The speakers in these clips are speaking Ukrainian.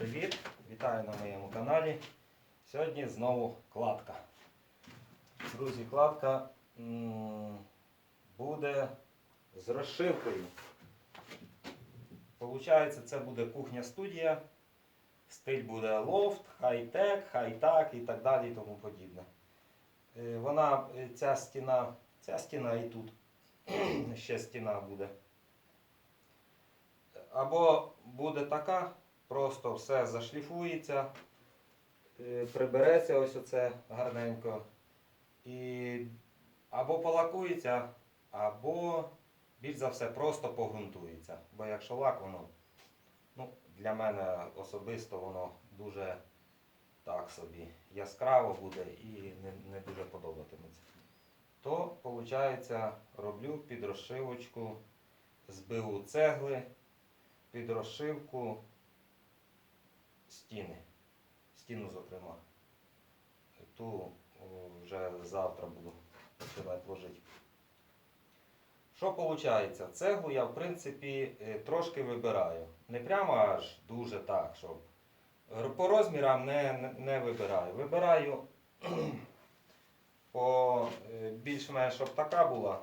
привіт! Вітаю на моєму каналі. Сьогодні знову кладка. Друзі, кладка буде з розшивкою. Получається, це буде кухня-студія. Стиль буде лофт, хай-тек, хай-так і так далі і тому подібне. Е, Вона, е, ця стіна, ця стіна і тут ще стіна буде. Або буде така, просто все зашліфується, е, прибереться ось оце гарненько. І або полакується, або більш за все просто погрунтується. Бо якщо лак, воно ну, для мене особисто воно дуже так собі яскраво буде і не, не дуже подобатиметься. То, виходить, роблю під розшивочку з БУ цегли під розшивку стіни. Стіну, зокрема. Ту вже завтра буду починати ложити. Що виходить? Цеглу я, в принципі, е, трошки вибираю. Не прямо аж дуже так, щоб. По розмірам не, не, вибираю. Вибираю по е, більш-менш, щоб така була.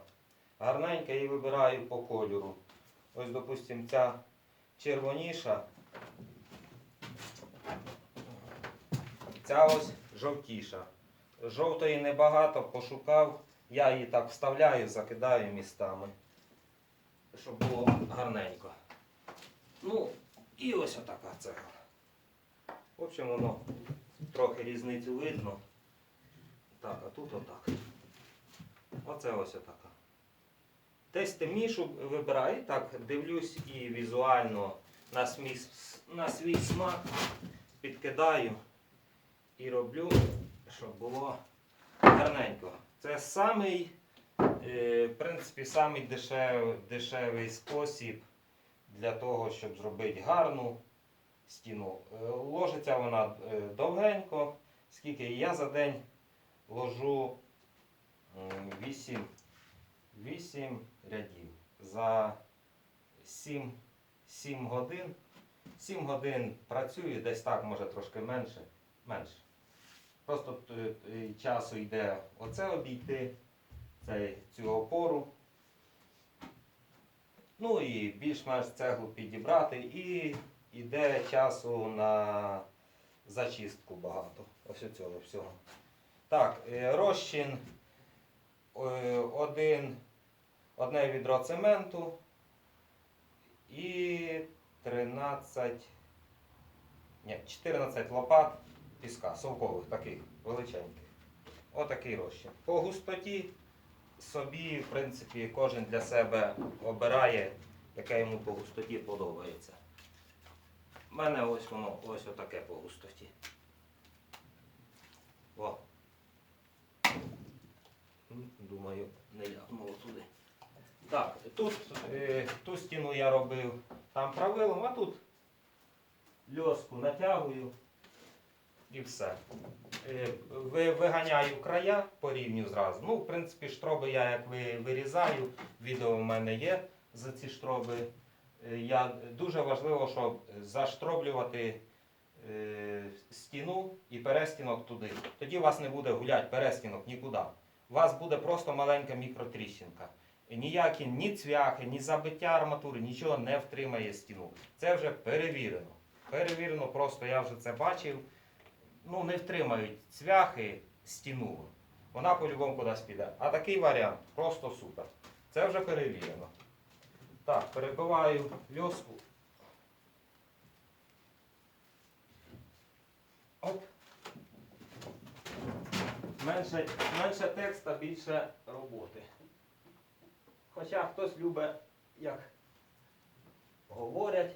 Гарненька і вибираю по кольору. Ось, допустимо, ця червоніша. Ця ось жовтіша. Жовтої небагато, пошукав. Я її так вставляю, закидаю містами. Щоб було гарненько. Ну, і ось отака цегла. В общем, воно трохи різницю видно. Так, а тут отак. Оце ось отака. Десь темнішу вибираю, так дивлюсь і візуально на, смій, на свій смак підкидаю і роблю, щоб було гарненько. Це самий, е, в принципі, самий дешев, дешевий спосіб для того, щоб зробити гарну стіну. Е, Ложиться вона е, довгенько, скільки я за день ложу 8 8 рядів. За 7, 7 годин. 7 годин працюю, десь так, може трошки менше. менше. Просто т- т- часу йде оце обійти, цей, цю опору. Ну і більш-менш цеглу підібрати і йде часу на зачистку багато. Ось цього всього. Так, е, розчин е, один, одне відро цементу і 13, ні, 14 лопат піска, совкових, таких величеньких. Отакий розчин. По густоті собі, в принципі, кожен для себе обирає, яке йому по густоті подобається. У мене ось воно ось отаке по густоті. О. Думаю, не ляпнуло туди. Так, тут е, ту стіну я робив там правилом, а тут льоску натягую і все. Е, ви- виганяю края по рівню зразу. Ну, в принципі, штроби я як ви, вирізаю, відео в мене є за ці штроби. Е, Я, дуже важливо, щоб заштроблювати е, стіну і перестінок туди. Тоді у вас не буде гуляти перестінок нікуди. У вас буде просто маленька мікротріщинка. Ніякі ні цвяхи, ні забиття арматури, нічого не втримає стіну. Це вже перевірено. Перевірено, просто я вже це бачив. Ну, не втримають цвяхи стіну. Вона по-любому кудись піде. А такий варіант просто супер. Це вже перевірено. Так, перебиваю льоску. Оп. Менше, менше текста, більше роботи. Хоча хтось любить, як говорять.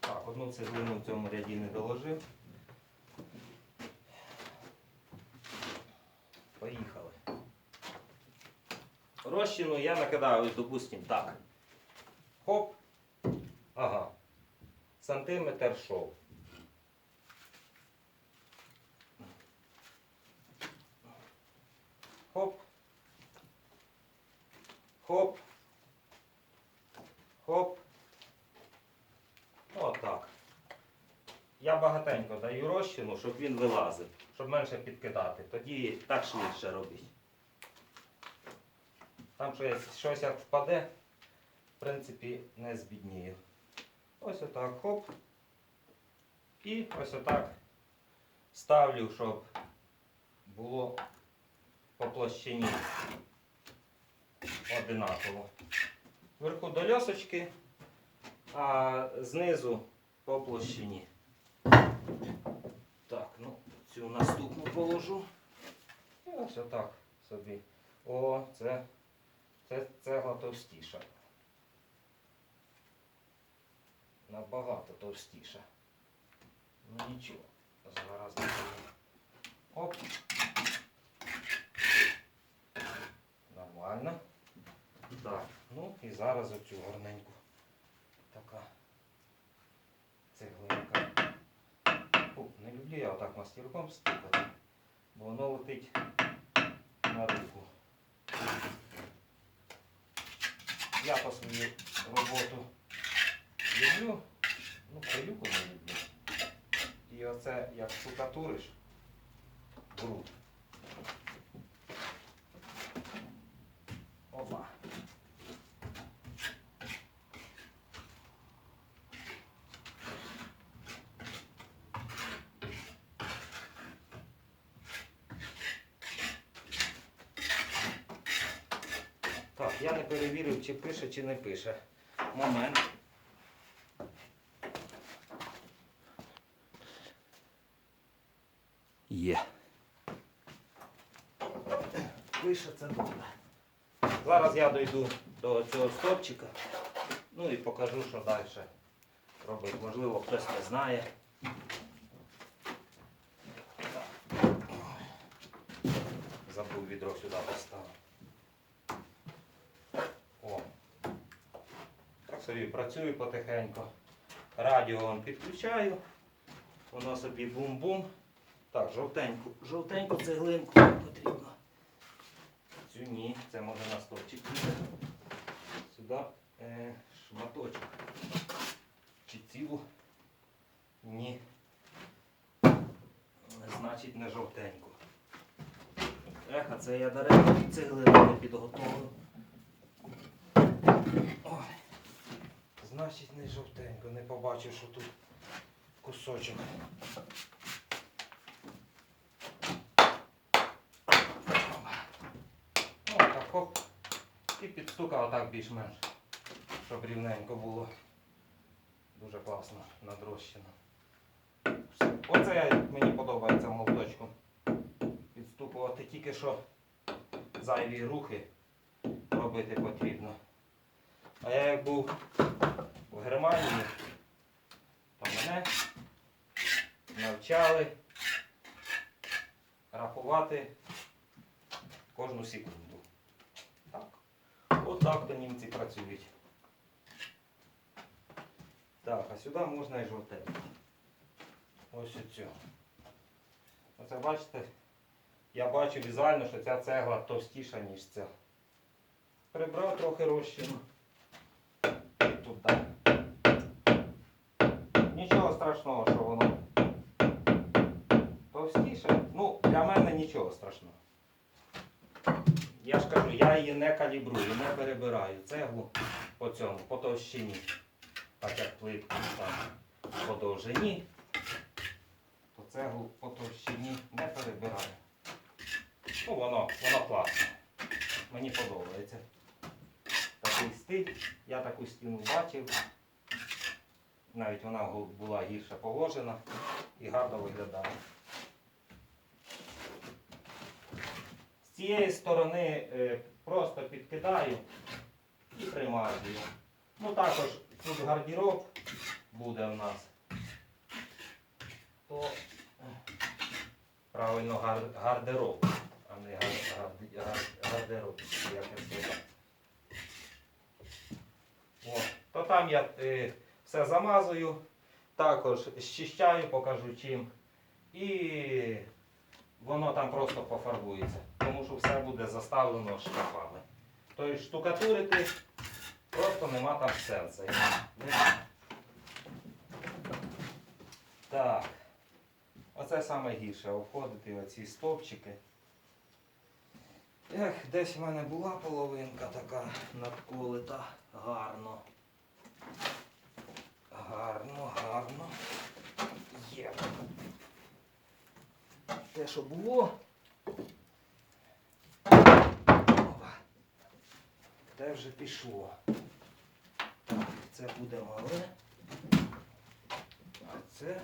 Так, одну цеглину в цьому ряді не доложив. Поїхали. Розчину я накидаю, ось, допустим, так. Хоп. Ага. Сантиметр шов. Хоп. Хоп. Хоп. Розчину, щоб він вилазив, щоб менше підкидати. Тоді так швидше робить. Там щось, щось як впаде, в принципі, не збіднію. Ось отак, хоп. І ось отак ставлю, щоб було по площині одинаково. Вверху до льосочки, а знизу по площині. Цю наступну положу. І ось отак собі. О, це, це цегла товстіша. Набагато товстіша. Ну нічого. Зараз Оп. Нормально. Так, ну і зараз оцю гарненьку. Така люблю я отак мастірком стукати, бо воно летить на руку. Я по свою роботу люблю, ну пилюку не люблю. І оце як штукатуриш, бруд. Опа. Так, я не перевірив, чи пише, чи не пише. Момент. Є. Пише це добре. Зараз я дойду до цього стопчика. Ну і покажу, що далі робити. Можливо, хтось не знає. Забув відро сюди поставити. О. Так собі працюю потихеньку. Радіо он підключаю. Воно собі бум-бум. Так, жовтеньку, жовтеньку цеглинку потрібно. Цю ні, це може на стовпчик. Сюди е, шматочок. Чи цілу? Ні. Значить не жовтеньку. Ех, а це я даремно цеглину не підготовив. Ой. Значить не жовтенько, не побачив, що тут кусочок. Ну, так хоп. І підстукав отак більш-менш, щоб рівненько було. Дуже класно надрощено. Оце мені подобається молоточком. Підстукувати тільки що зайві рухи робити потрібно. А я як був в Германії, то мене навчали рахувати кожну секунду. Так. Отак то німці працюють. Так, а сюди можна і жовтеньку. Ось оцю. Оце бачите, я бачу візуально, що ця цегла товстіша, ніж ця. Прибрав трохи розчину. І туди. Нічого страшного, що воно товстіше. Ну, для мене нічого страшного. Я ж кажу, я її не калібрую, не перебираю цеглу по цьому, по товщині. Так як плитку там по довжині, то цеглу по товщині не перебираю. Ну, воно, воно класно. Мені подобається. Стиль. Я таку стіну бачив. Навіть вона була гірше положена і гарно виглядає. З цієї сторони е, просто підкидаю і примазую. Ну також тут гардероб буде в нас. То е, правильно гардероб, а не гар- гар- гар- гардероб, як я сказав. То там я е, все замазую, також щищаю, покажу чим. І воно там просто пофарбується, тому що все буде заставлено шкафами. Тобто штукатурити просто нема там сенсу. Так. Оце саме гірше обходити оці стовпчики. Ех, десь в мене була половинка така надколита. Гарно. Гарно, гарно. Є. Те, що було. Те вже пішло. Так, це буде мале. А це.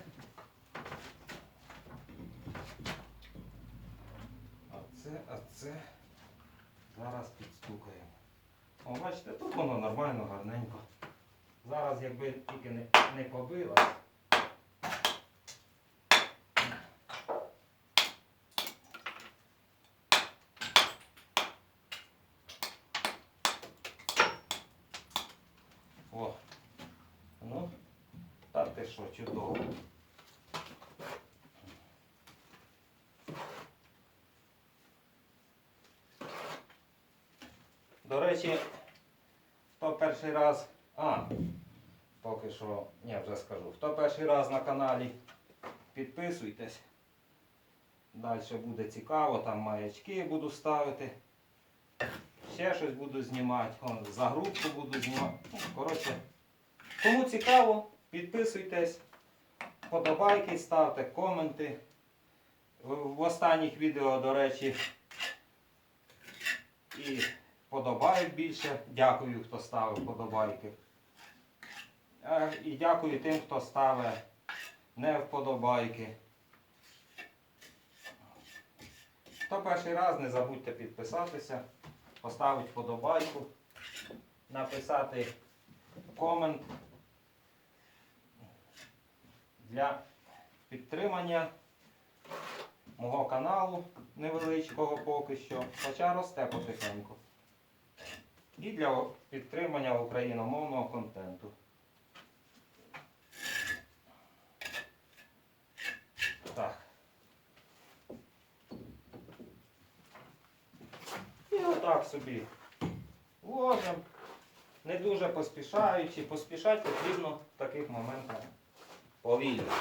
А це, а це. Зараз підстукаємо. О, бачите, тут воно нормально, гарненько. Зараз, якби тільки не, не побило. О. Ну, та ти що, чудово. До речі, хто перший раз. А, поки що, ні, вже скажу. Хто перший раз на каналі, підписуйтесь. Далі буде цікаво, там маячки буду ставити. Ще щось буду знімати. О, загрузку буду знімати. Ну, Коротше, кому цікаво, підписуйтесь, подобайки ставте, коменти. В останніх відео, до речі, і подобають більше. Дякую, хто ставив подобайки. Е, І дякую тим, хто ставить не вподобайки. Хто перший раз, не забудьте підписатися, поставити вподобайку, написати комент для підтримання мого каналу невеличкого поки що, хоча росте потихеньку. І для підтримання україномовного контенту. Так. І отак собі ложимо. Не дуже поспішаючи. Поспішати потрібно в таких моментах повільно.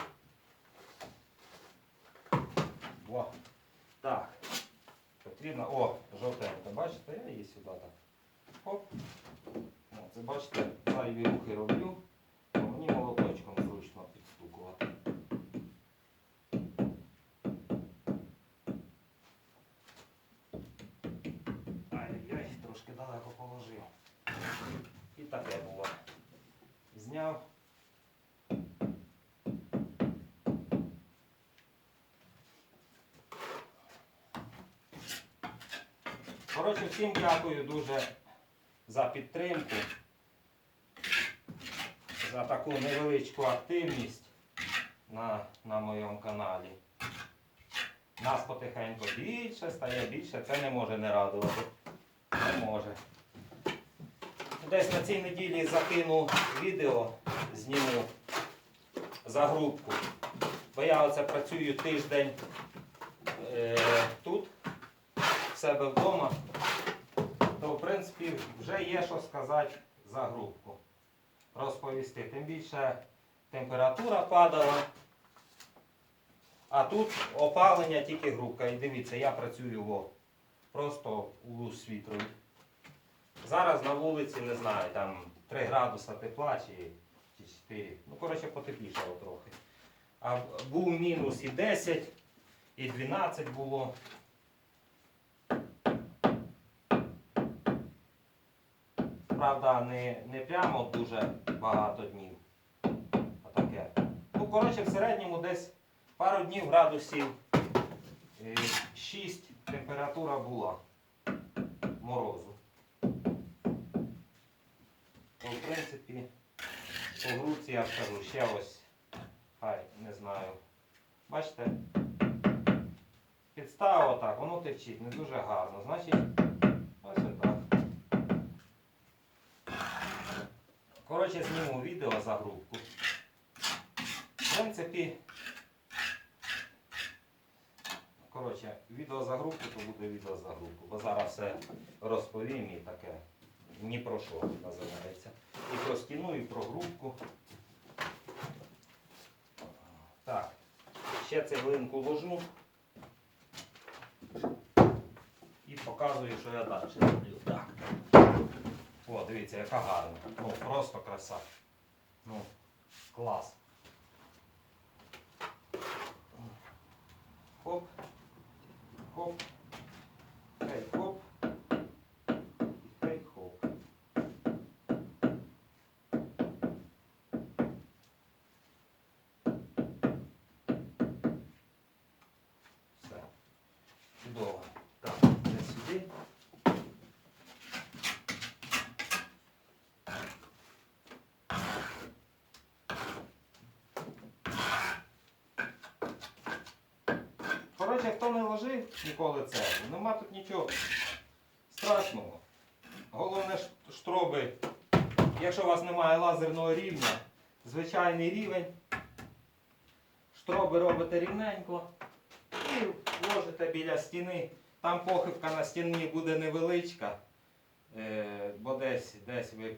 О, так. Потрібно. О, жовтенька. Бачите, я її сюди так. Оп. Це бачите, зайві рухи роблю. а Мені молоточком зручно підстукувати. Ай-яй, трошки далеко положив. І таке було. Зняв. Коротше, всім дякую дуже за підтримку, за таку невеличку активність на, на моєму каналі. Нас потихеньку більше, стає більше, це не може не радувати. Не може. Десь на цій неділі закину відео, зніму за групку. Бо я оце працюю тиждень е, тут, в себе вдома, принципі вже є що сказати за групку. Розповісти. Тим більше температура падала. А тут опалення тільки групка. І дивіться, я працюю во, просто у світрові. Зараз на вулиці, не знаю, там 3 градуса тепла чи 4. Ну, коротше, потеплішало трохи. А був мінус і 10, і 12 було. Правда, не, не прямо дуже багато днів. А таке. Ну, коротше, в середньому десь пару днів градусів е, 6 температура була морозу. То, в принципі, по груці я скажу ще ось, хай, не знаю. Бачите? Підстава отак, воно течить, не дуже гарно. Значить, ось отак. Коротше, зніму відео за групку. В принципі, коротше, відео за групку, то буде відео за групу. Бо зараз все розповім і таке. Ні про що називається. І про стіну, і про групку. Так. Ще цеглинку ложу і показую, що я далі роблю. Так. О, дивіться, яка гарна. Ну, просто краса. Ну, клас. Хоп. Хоп. Коротше, хто не ложив ніколи це, нема тут нічого страшного. Головне штроби, якщо у вас немає лазерного рівня, звичайний рівень. Штроби робите рівненько і ложите біля стіни. Там похибка на стіні буде невеличка, е, бо десь, десь ви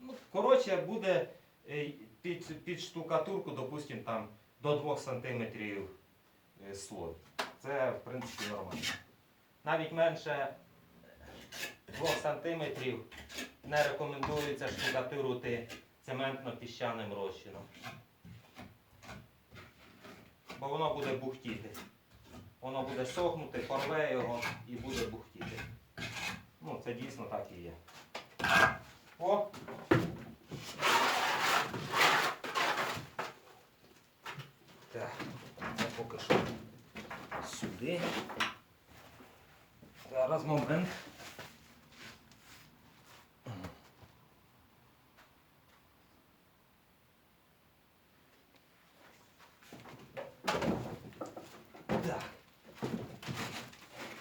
ну, коротше, буде е, під, під штукатурку, допустимо, там до 2 см е, слой. Це в принципі нормально. Навіть менше 2 см не рекомендується штукатурити цементно-піщаним розчином. Бо воно буде бухтіти. Воно буде сохнути, порве його і буде бухтіти. Ну, це дійсно так і є. О! Так, це поки що сюди. Зараз момент. Так.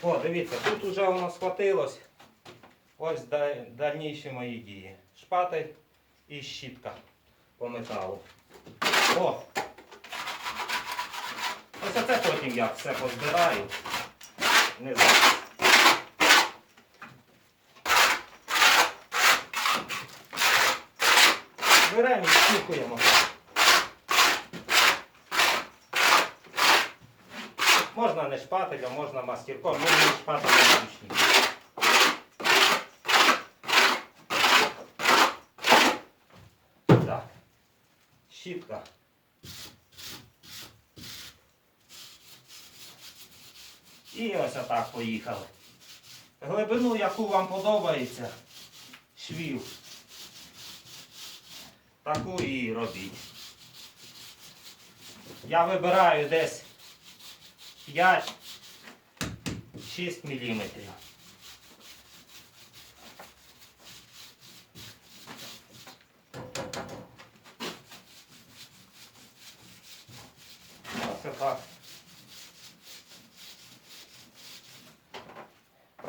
О, дивіться, тут вже воно схватилось. Ось да- дальніші мої дії. Шпатель і щітка по металу. О! Ось це потім я все позбираю. Не. Беремо і щухуємо. Можна не шпателем, можна мастірком, можна шпателем зручніше. Так. Щітка. І ось отак поїхали. Глибину, яку вам подобається, швів. Таку і робіть. Я вибираю десь 5-6 міліметрів. Ось так.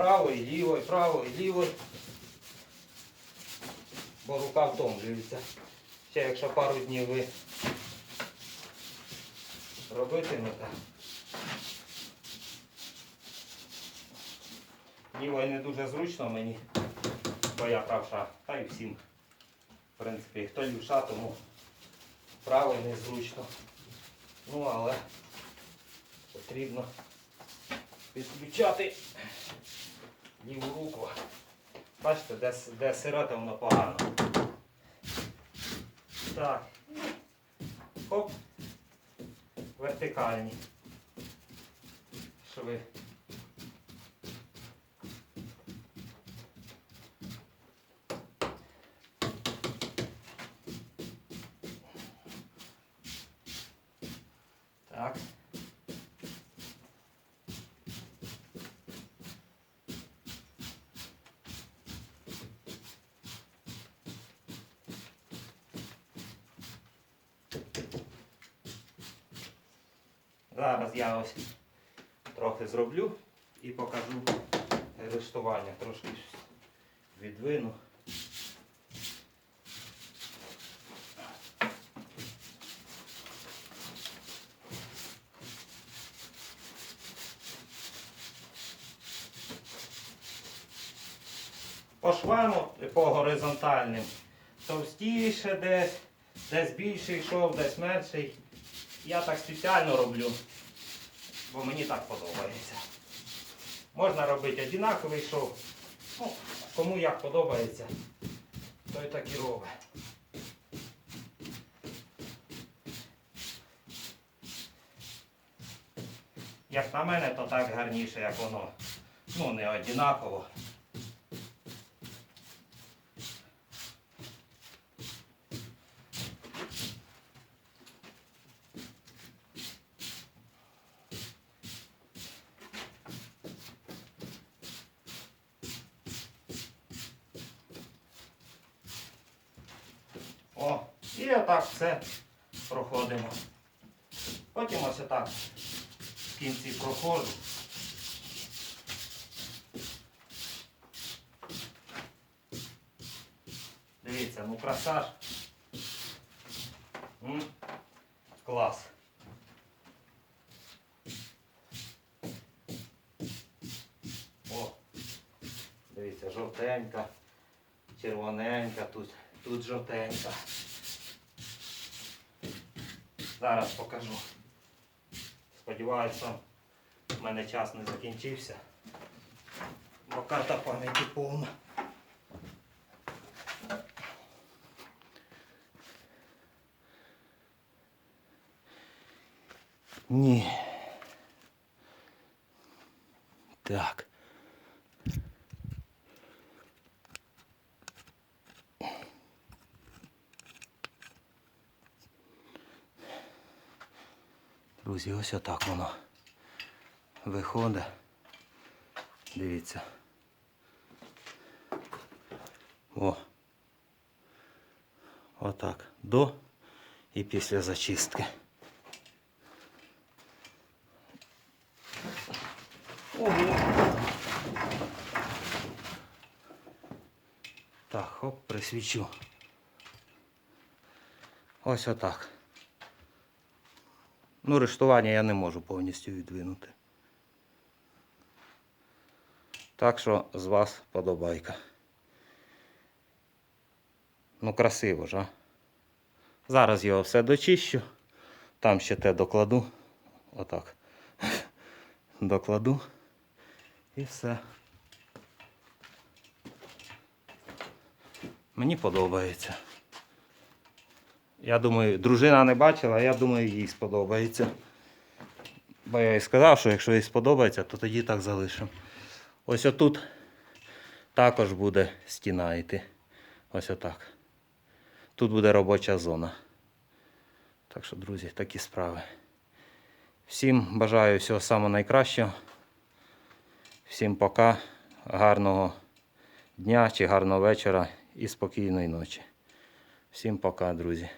Правий, лівий, правий, лівий. Бо рука втомлюється. Ще якщо пару днів ви робитимете. Лівий не дуже зручно мені, бо я правша, та й всім. В принципі, хто лівша, тому правий незручно. Ну, але потрібно підключати ліву руку. Бачите, де, де сирота воно погано. Так. Хоп. Вертикальні. Шви. Так. Зараз я ось трохи зроблю і покажу рештування. Трошки відвину. По швам, по горизонтальним, товстіше десь, десь більший йшов, десь менший. Я так спеціально роблю, бо мені так подобається. Можна робити однаковий шов. Ну, кому як подобається, той так і робить. Як на мене, то так гарніше, як воно. Ну, не однаково. О, і отак все проходимо. Потім ось отак в кінці проходжу. Дивіться, ну краса ж. Клас. О, дивіться, жовтенька, червоненька, тут, тут жовтенька. Зараз покажу. Сподіваюся, в мене час не закінчився. Бо карта пам'яті повна. Ні. Так. Друзі, ось отак воно виходить. Дивіться. О. Отак. До і після зачистки. Ого. Так, хоп, присвічу. Ось отак. Ну, рештування я не можу повністю відвинути. Так що з вас подобайка. Ну, красиво ж, а? Зараз його все дочищу. Там ще те докладу. Отак. Докладу. І все. Мені подобається. Я думаю, дружина не бачила, я думаю, їй сподобається. Бо я їй сказав, що якщо їй сподобається, то тоді так залишимо. Ось отут також буде стіна йти. Ось отак. Тут буде робоча зона. Так що, друзі, такі справи. Всім бажаю всього самого найкращого. Всім пока, гарного дня чи гарного вечора і спокійної ночі. Всім пока, друзі.